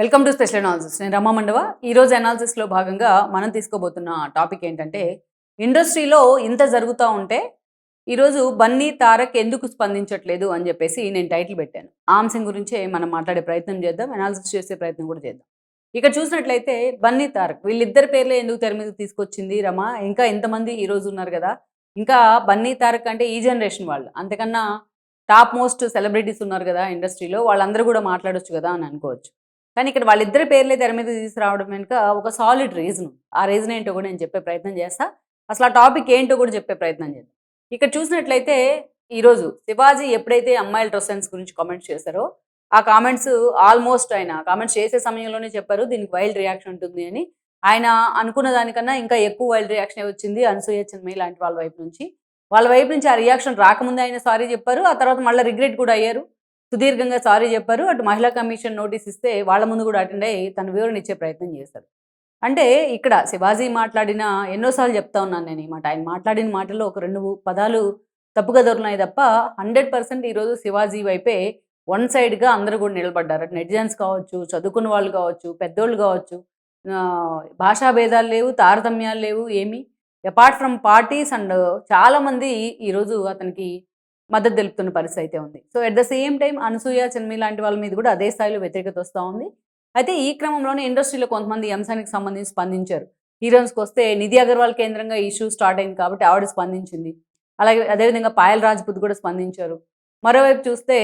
Welcome to special analysis నేను రమ్మ మండవ. ఈరోజు అనాలిసిస్లో భాగంగా మనం తీసుకోబోతున్న టాపిక్ ఏంటంటే ఇండస్ట్రీలో ఇంత జరుగుతూ ఉంటే ఈరోజు బన్నీ తారక్ ఎందుకు స్పందించట్లేదు అని చెప్పేసి నేను టైటిల్ పెట్టాను. ఆ గురించే మనం మాట్లాడే ప్రయత్నం చేద్దాం అనాలిసిస్ చేసే ప్రయత్నం కూడా చేద్దాం. ఇక్కడ చూసినట్లయితే బన్నీ తారక్ వీళ్ళిద్దరి పేర్లే ఎందుకు తెర మీద తీసుకొచ్చింది రమా? ఇంకా ఎంతమంది ఈ రోజు ఉన్నారు కదా? ఇంకా బన్నీ తారక్ అంటే ఈ జనరేషన్ వాళ్ళు. అంతకన్నా టాప్ మోస్ట్ సెలబ్రిటీస్ ఉన్నారు కదా ఇండస్ట్రీలో వాళ్ళందరూ కూడా మాట్లాడొచ్చు కదా అని అనుకోవచ్చు. కానీ ఇక్కడ వాళ్ళిద్దరి పేర్లే తెర మీద తీసుకురావడం వెనుక ఒక సాలిడ్ రీజన్ ఆ రీజన్ ఏంటో కూడా నేను చెప్పే ప్రయత్నం చేస్తా. అసలు ఆ టాపిక్ ఏంటో కూడా చెప్పే ప్రయత్నం చేద్దాం. ఇక్కడ చూసినట్లయితే ఈరోజు శివాజీ ఎప్పుడైతే అమ్మాయిల డ్రెస్ సెన్స్ గురించి కామెంట్స్ చేశారో ఆ కామెంట్స్ ఆల్మోస్ట్ ఆయన కామెంట్స్ చేసే సమయంలోనే చెప్పారు దీనికి వైల్డ్ రియాక్షన్ ఉంటుంది అని. ఆయన అనుకున్న దానికన్నా ఇంకా ఎక్కువ వైల్డ్ రియాక్షన్ వచ్చింది? అనసూయ చిన్మయ్య లాంటి వాళ్ళ వైపు నుంచి. వాళ్ళ వైపు నుంచి ఆ రియాక్షన్ రాకముందే ఆయన సారీ చెప్పారు. ఆ తర్వాత మళ్ళీ రిగ్రెట్ కూడా అయ్యారు. సుదీర్ఘంగా సారీ చెప్పారు. అటు మహిళా కమిషన్ నోటీస్ ఇస్తే వాళ్ళ ముందు కూడా అటెండ్ అయ్యి తన వివరణ ఇచ్చే ప్రయత్నం చేశారు. అంటే ఇక్కడ శివాజీ మాట్లాడిన ఎన్నోసార్లు చెప్తా ఉన్నాను నేను ఈ మాట. ఆయన మాట్లాడిన మాటలో ఒక రెండు పదాలు తప్పుగా దొరికినాయి తప్ప హండ్రెడ్ పర్సెంట్ ఈరోజు శివాజీ వైపే వన్ సైడ్గా అందరూ కూడా నిలబడ్డారు. అటు నెటిజన్స్ కావచ్చు చదువుకున్న వాళ్ళు కావచ్చు పెద్దోళ్ళు కావచ్చు భాషా భేదాలు లేవు తారతమ్యాలు లేవు ఏమి. అపార్ట్ ఫ్రమ్ పార్టీస్ అండ్ చాలామంది ఈరోజు అతనికి మద్దతు తెలుపుతున్న పరిస్థితి అయితే ఉంది. So at the same time Anasuya చెన్మి లాంటి వాళ్ళ మీద కూడా అదే స్థాయిలో వ్యతిరేకత వస్తూ ఉంది. అయితే ఈ క్రమంలోనే ఇండస్ట్రీలో కొంతమంది ఈ అంశానికి సంబంధించి స్పందించారు. హీరోయిన్స్కి వస్తే నిధి అగర్వాల్ కేంద్రంగా ఇష్యూ స్టార్ట్ అయింది కాబట్టి ఆవిడ స్పందించింది. అలాగే అదేవిధంగా పాయల్ రాజ్పుత్ కూడా స్పందించారు. మరోవైపు చూస్తే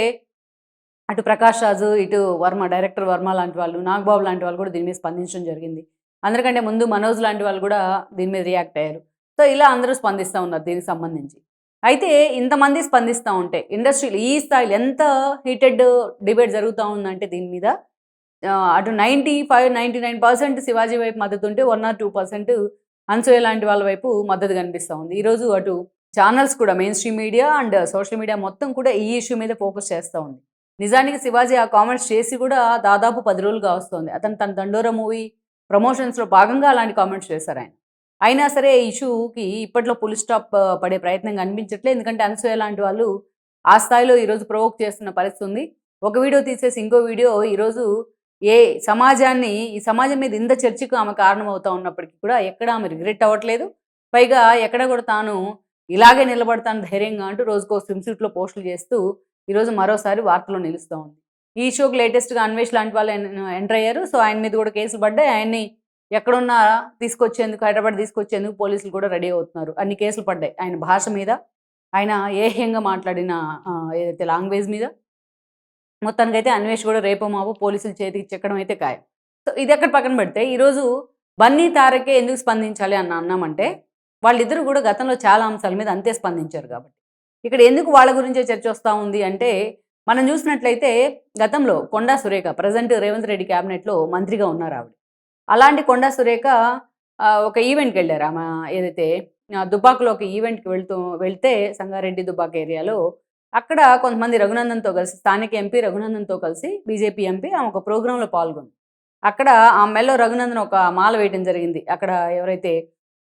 అటు ప్రకాష్ రాజు ఇటు వర్మ డైరెక్టర్ వర్మ లాంటి వాళ్ళు నాగబాబు లాంటి వాళ్ళు కూడా దీని మీద స్పందించడం జరిగింది. అందరికంటే ముందు మనోజ్ లాంటి వాళ్ళు కూడా దీని మీద రియాక్ట్ అయ్యారు. సో ఇలా అందరూ స్పందిస్తూ ఉన్నారు దీనికి సంబంధించి. అయితే ఇంతమంది స్పందిస్తూ ఉంటే ఇండస్ట్రీలో ఈ స్థాయిలో ఎంత హీటెడ్ డిబేట్ జరుగుతూ ఉందంటే దీని మీద అటు ninety five ninety nine percent Shivaji వైపు మద్దతు ఉంటే one or two percent Anasuya లాంటి వాళ్ళ వైపు మద్దతు కనిపిస్తూ ఉంది. ఈరోజు అటు ఛానల్స్ కూడా mainstream media and social media మొత్తం కూడా ఈ ఇష్యూ మీద ఫోకస్ చేస్తూ ఉంది. నిజానికి శివాజీ ఆ కామెంట్స్ చేసి కూడా దాదాపు పది రోజులుగా వస్తుంది. అతను తన దండోరా మూవీ ప్రమోషన్స్లో భాగంగా అలాంటి కామెంట్స్ చేశారు ఆయన. అయినా సరే ఈ ఇష్యూకి ఇప్పట్లో పులి స్టాప్ పడే ప్రయత్నం కనిపించట్లే ఎందుకంటే అనసూయ లాంటి వాళ్ళు ఆ స్థాయిలో ఈరోజు ప్రొవోక్ చేస్తున్న పరిస్థితి ఉంది. ఒక వీడియో తీసేసి ఇంకో వీడియో ఈరోజు ఏ సమాజాన్ని ఈ సమాజం మీద ఇంత చర్చకు ఆమె కారణం అవుతా ఉన్నప్పటికీ కూడా ఎక్కడ ఆమె రిగ్రెట్ అవ్వట్లేదు. పైగా ఎక్కడ కూడా తాను ఇలాగే నిలబడతాను ధైర్యంగా అంటూ రోజుకో స్విమ్సూట్లో పోస్టులు చేస్తూ ఈరోజు మరోసారి వార్తలో నిలుస్తూ ఉంది. ఈ షోకి లేటెస్ట్గా అన్వేష్ లాంటి వాళ్ళు ఎంటర్ అయ్యారు. సో ఆయన మీద కూడా కేసులు పడ్డాయి. ఆయన్ని ఎక్కడున్నా తీసుకొచ్చేందుకు హైదరాబాద్ తీసుకొచ్చేందుకు పోలీసులు కూడా రెడీ అవుతున్నారు. అన్ని కేసులు పడ్డాయి. ఆయన భాష మీద ఆయన ఏహ్యంగా మాట్లాడిన ఏదైతే లాంగ్వేజ్ మీద మొత్తానికైతే అన్వేష్ కూడా రేపో మాపు పోలీసులు చేతికి చెక్కడం అయితే ఖాయం. సో ఇది ఎక్కడ పక్కన పెడితే ఈరోజు బన్నీ తారకే ఎందుకు స్పందించాలి అన్న అన్నామంటే వాళ్ళిద్దరూ కూడా గతంలో చాలా అంశాల మీద అంతే స్పందించారు కాబట్టి. ఇక్కడ ఎందుకు వాళ్ళ గురించే చర్చ వస్తూ ఉంది అంటే మనం చూసినట్లయితే గతంలో కొండా సురేఖ ప్రజెంట్ రేవంత్ రెడ్డి క్యాబినెట్లో మంత్రిగా ఉన్నారు ఆవిడ. అలాంటి కొండా సురేఖ ఒక ఈవెంట్కి వెళ్ళారు ఆమె ఏదైతే ఆ, దుబ్బాకలో ఒక ఈవెంట్కి వెళ్తూ వెళ్తే సంగారెడ్డి దుబ్బాక ఏరియాలో అక్కడ కొంతమంది రఘునందన్తో కలిసి స్థానిక ఎంపీ రఘునందన్తో కలిసి బీజేపీ ఎంపీ ఆమె ఒక ప్రోగ్రాంలో పాల్గొంది. అక్కడ ఆ మెల్లో రఘునందన్ ఒక మాల వేయటం జరిగింది. అక్కడ ఎవరైతే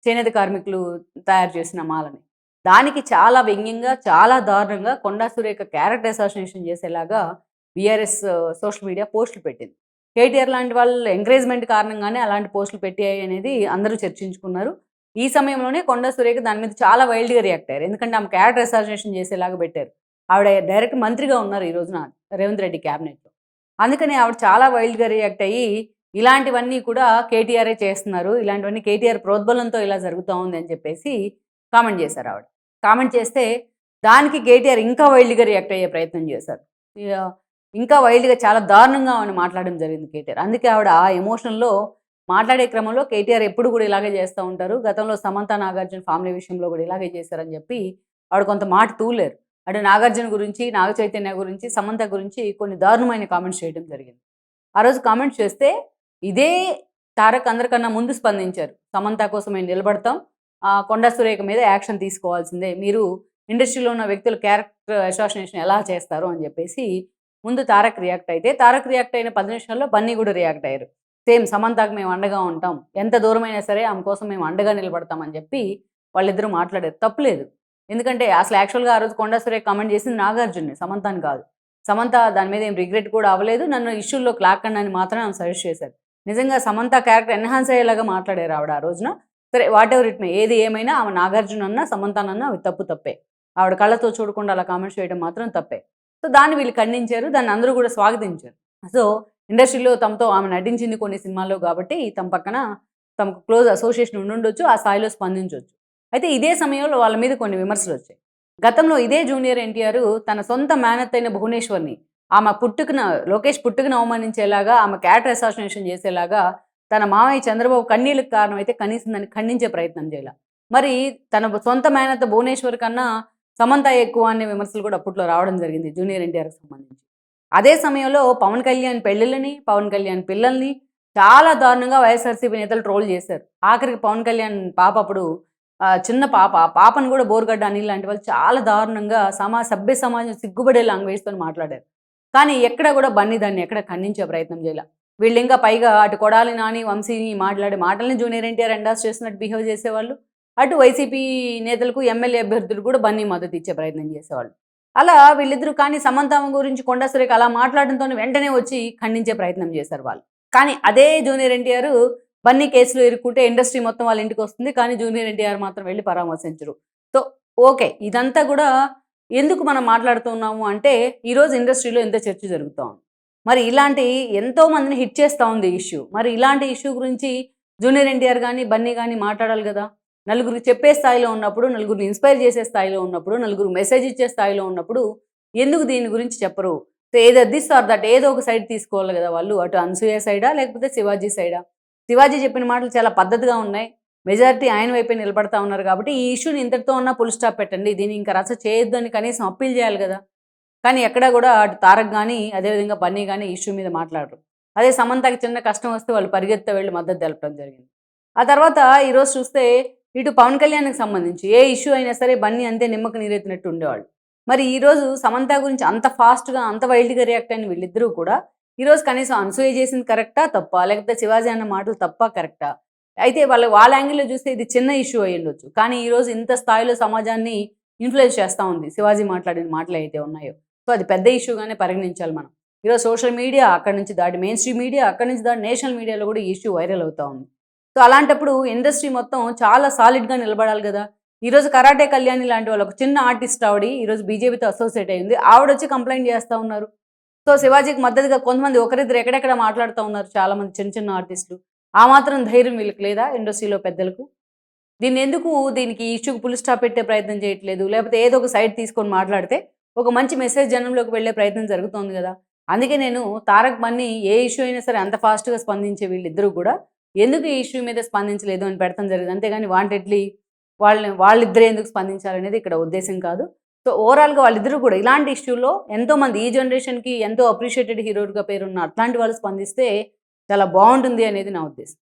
చేనేత కార్మికులు తయారు చేసిన మాలని. దానికి చాలా వ్యంగ్యంగా చాలా దారుణంగా కొండా సురేఖ క్యారెక్టర్ అసోసియేషన్ చేసేలాగా బీఆర్ఎస్ సోషల్ మీడియా పోస్టులు పెట్టింది. కేటీఆర్ లాంటి వాళ్ళ ఎంకరేజ్మెంట్ కారణంగానే అలాంటి పోస్టులు పెట్టాయి అనేది అందరూ చర్చించుకున్నారు. ఈ సమయంలోనే కొండ సురేఖ దాని మీద చాలా వైల్డ్గా రియాక్ట్ అయ్యారు. ఎందుకంటే ఆమె క్యారెక్టర్ అసోసియేషన్ చేసేలాగా పెట్టారు. ఆవిడ డైరెక్ట్ మంత్రిగా ఉన్నారు ఈ రోజున రేవంత్ రెడ్డి క్యాబినెట్లో అందుకని ఆవిడ చాలా వైల్డ్గా రియాక్ట్ అయ్యి ఇలాంటివన్నీ కూడా కేటీఆరే చేస్తున్నారు. ఇలాంటివన్నీ కేటీఆర్ ప్రోద్బలంతో ఇలా జరుగుతూ ఉంది అని చెప్పేసి కామెంట్ చేశారు ఆవిడ. కామెంట్ చేస్తే దానికి కేటీఆర్ ఇంకా వైల్డ్గా రియాక్ట్ అయ్యే ప్రయత్నం చేశారు. ఇంకా వైల్డ్గా చాలా దారుణంగా ఆమెను మాట్లాడడం జరిగింది కేటీఆర్. అందుకే ఆవిడ ఆ ఎమోషన్లో మాట్లాడే క్రమంలో కేటీఆర్ ఎప్పుడు కూడా ఇలాగే చేస్తూ ఉంటారు. గతంలో సమంత నాగార్జున ఫ్యామిలీ విషయంలో కూడా ఇలాగే చేశారని చెప్పి ఆవిడ కొంత మాట తూలేరు. అటు నాగార్జున గురించి నాగ చైతన్య గురించి సమంత గురించి కొన్ని దారుణమైన కామెంట్స్ చేయడం జరిగింది. ఆ రోజు కామెంట్స్ చేస్తే ఇదే తారక్ అందరికన్నా ముందు స్పందించారు. సమంత కోసం మేము నిలబడతాం. ఆ, కొండా సురేఖ మీద యాక్షన్ తీసుకోవాల్సిందే. మీరు ఇండస్ట్రీలో ఉన్న వ్యక్తుల క్యారెక్టర్ అసోసియేషన్ ఎలా చేస్తారు అని చెప్పేసి ముందు తారక్ రియాక్ట్ అయితే తారక్ రియాక్ట్ అయిన పది నిమిషాల్లో బన్నీ కూడా రియాక్ట్ అయ్యారు. సేమ్ సమంతకు మేము అండగా ఉంటాం. ఎంత దూరమైనా సరే ఆమె కోసం మేము అండగా నిలబడతామని చెప్పి వాళ్ళిద్దరూ మాట్లాడారు. తప్పులేదు ఎందుకంటే అసలు యాక్చువల్గా ఆ రోజు కొండా సురేఖ కామెంట్ చేసింది నాగార్జున్ని సమంతాని కాదు. సమంత దాని మీద ఏం రిగ్రెట్ కూడా అవ్వలేదు. నన్ను ఇష్యూల్లో లాక్కండి అని మాత్రమే ఆమె సజెస్ట్ చేశారు. నిజంగా సమంత క్యారెక్టర్ ఎన్హాన్స్ అయ్యేలాగా మాట్లాడారు ఆవిడ ఆ రోజున. సరే వాట్ ఎవర్ ఇట్ మే ఏది ఏమైనా ఆమె నాగార్జున అన్నా సమంతానన్న అవి తప్పు తప్పే. ఆవిడ కళ్ళతో చూడకుండా అలా కామెంట్స్ చేయడం మాత్రం తప్పే. సో దాన్ని వీళ్ళు ఖండించారు దాన్ని అందరూ కూడా స్వాగతించారు. సో ఇండస్ట్రీలో తమతో ఆమె నటించింది కొన్ని సినిమాల్లో కాబట్టి తమ పక్కన తమకు క్లోజ్ అసోసియేషన్ ఉండుండొచ్చు ఆ స్థాయిలో స్పందించవచ్చు అయితే ఇదే సమయంలో వాళ్ళ మీద కొన్ని విమర్శలు వచ్చాయి. గతంలో ఇదే జూనియర్ ఎన్టీఆర్ తన సొంత మేనత్ అయిన భువనేశ్వర్ని ఆమె పుట్టుకున లోకేష్ పుట్టుకున అవమానించేలాగా ఆమె క్యారెక్టర్ అసాసినేషన్ చేసేలాగా తన మామయ్య చంద్రబాబు కన్నీళ్ళకి కారణమైతే కనీసం దాన్ని ఖండించే ప్రయత్నం చేయాల. మరి తన సొంత మేనత్త భువనేశ్వర్ కన్నా సమంత ఎక్కువ అనే విమర్శలు కూడా అప్పట్లో రావడం జరిగింది జూనియర్ ఎన్టీఆర్కి సంబంధించి. అదే సమయంలో పవన్ కళ్యాణ్ పెళ్ళిళ్ళని పవన్ కళ్యాణ్ పిల్లల్ని చాలా దారుణంగా వైఎస్ఆర్సీపీ నేతలు ట్రోల్ చేశారు. ఆఖరికి పవన్ కళ్యాణ్ పాప అప్పుడు చిన్న పాప పాపను కూడా బోర్గడ్డ అనిల్ లాంటి వాళ్ళు చాలా దారుణంగా సమా సభ్య సమాజం సిగ్గుపడే లాంగ్వేజ్తో మాట్లాడారు. కానీ ఎక్కడ కూడా బన్నీ దాన్ని ఎక్కడ ఖండించే ప్రయత్నం చేయాల. వీళ్ళు ఇంకా పైగా అటు కొడాలి నాని వంశీని మాట్లాడే మాటల్ని జూనియర్ ఎన్టీఆర్ ఎండాస్ చేస్తున్నట్టు బిహేవ్ చేసేవాళ్ళు. అటు వైసీపీ నేతలకు ఎమ్మెల్యే అభ్యర్థులు కూడా బన్నీ మద్దతు ఇచ్చే ప్రయత్నం చేసేవాళ్ళు. అలా వీళ్ళిద్దరూ కానీ సమంతమ్మ గురించి కొండాసురేఖ అలా మాట్లాడడంతో వెంటనే వచ్చి ఖండించే ప్రయత్నం చేశారు వాళ్ళు. కానీ అదే జూనియర్ ఎన్టీఆర్ బన్నీ కేసులో ఇరుక్కుంటే ఇండస్ట్రీ మొత్తం వాళ్ళ ఇంటికి వస్తుంది. కానీ జూనియర్ ఎన్టీఆర్ మాత్రం వెళ్ళి పరామర్శించరు. సో ఓకే ఇదంతా కూడా ఎందుకు మనం మాట్లాడుతున్నాము అంటే ఈరోజు ఇండస్ట్రీలో ఎంత చర్చ జరుగుతూ ఉంది. మరి ఇలాంటి ఎంతో మందిని హిట్ చేస్తూ ఉంది ఇష్యూ. మరి ఇలాంటి ఇష్యూ గురించి జూనియర్ ఎన్టీఆర్ కానీ బన్నీ కానీ మాట్లాడాలి కదా. నలుగురికి చెప్పే స్థాయిలో ఉన్నప్పుడు నలుగురిని ఇన్స్పైర్ చేసే స్థాయిలో ఉన్నప్పుడు నలుగురు మెసేజ్ ఇచ్చే స్థాయిలో ఉన్నప్పుడు ఎందుకు దీని గురించి చెప్పరు? సో ఏది దిస్ ఆర్ దట్ ఏదో ఒక సైడ్ తీసుకోవాలి కదా వాళ్ళు. అటు అనసూయ సైడా లేకపోతే శివాజీ సైడా శివాజీ చెప్పిన మాటలు చాలా పద్ధతిగా ఉన్నాయి. మెజారిటీ ఆయన వైపే నిలబడతా ఉన్నారు కాబట్టి ఈ ఇష్యూని ఇంతటితో ఉన్న పుల్ స్టాప్ పెట్టండి. దీన్ని ఇంకా రచ్చ చేయొద్దు అని కనీసం అప్పీల్ చేయాలి కదా. కానీ ఎక్కడా కూడా అటు తారక్ కానీ అదేవిధంగా బన్నీ కానీ ఇష్యూ మీద మాట్లాడరు. అదే సమంతకి చిన్న కష్టం వస్తే వాళ్ళు పరిగెత్త వెళ్ళి మద్దతు తెలపడం జరిగింది. ఆ తర్వాత ఈరోజు చూస్తే ఇటు పవన్ కళ్యాణ్కి సంబంధించి ఏ ఇష్యూ అయినా సరే బన్నీ అంతే నిమ్మకు నీరెత్తినట్టు ఉండేవాళ్ళు. మరి ఈరోజు సమంత గురించి అంత ఫాస్ట్గా అంత వైల్డ్గా రియాక్ట్ అయిన వీళ్ళిద్దరూ కూడా ఈరోజు కనీసం అనసూయ చేసింది కరెక్టా తప్ప? లేకపోతే శివాజీ అన్న మాటలు తప్ప కరెక్టా? అయితే వాళ్ళ వాళ్ళ యాంగిల్లో చూస్తే ఇది చిన్న ఇష్యూ అయ్యి ఉండొచ్చు. కానీ ఈరోజు ఇంత స్థాయిలో సమాజాన్ని ఇన్ఫ్లుయెన్స్ చేస్తూ ఉంది. శివాజీ మాట్లాడిన మాటలు అయితే ఉన్నాయో. సో అది పెద్ద ఇష్యూగానే పరిగణించాలి మనం. ఈరోజు సోషల్ మీడియా అక్కడి నుంచి దాటి మెయిన్ స్ట్రీమ్ మీడియా అక్కడి నుంచి దాటి నేషనల్ మీడియాలో కూడా ఈ ఇష్యూ వైరల్ అవుతూ ఉంది. సో అలాంటప్పుడు ఇండస్ట్రీ మొత్తం చాలా సాలిడ్గా నిలబడాలి కదా. ఈరోజు కరాటే కళ్యాణి లాంటి వాళ్ళు ఒక చిన్న ఆర్టిస్ట్ ఆవిడ ఈరోజు బీజేపీతో అసోసియేట్ అయింది. ఆవిడ వచ్చి కంప్లైంట్ చేస్తూ ఉన్నారు. సో శివాజీకి మద్దతుగా కొంతమంది ఒకరిద్దరు ఎక్కడెక్కడ మాట్లాడుతూ ఉన్నారు చాలా మంది చిన్న చిన్న ఆర్టిస్టులు. ఆ మాత్రం ధైర్యం వీళ్ళకి లేదా ఇండస్ట్రీలో పెద్దలకు? దీన్ని ఎందుకు దీనికి ఇష్యూకి పులి స్టాప్ పెట్టే ప్రయత్నం చేయట్లేదు? లేకపోతే ఏదో ఒక సైడ్ తీసుకొని మాట్లాడితే ఒక మంచి మెసేజ్ జనంలోకి వెళ్ళే ప్రయత్నం జరుగుతోంది కదా. అందుకే నేను తారక్ మన్ని ఏ ఇష్యూ అయినా సరే అంత ఫాస్ట్గా స్పందించే వీళ్ళిద్దరూ కూడా ఎందుకు ఈ ఇష్యూ మీద స్పందించలేదు అని పెడతాం జరిగింది. అంతేగాని వాంటెడ్లీ వాళ్ళని వాళ్ళిద్దరే ఎందుకు స్పందించాలనేది ఇక్కడ ఉద్దేశం కాదు. సో ఓవరాల్గా వాళ్ళిద్దరూ కూడా ఇలాంటి ఇష్యూలో ఎంతో మంది ఈ జనరేషన్కి ఎంతో అప్రిషియేటెడ్ హీరోగా పేరున్న అట్లాంటి వాళ్ళు స్పందిస్తే చాలా బాగుంటుంది అనేది నా ఉద్దేశం.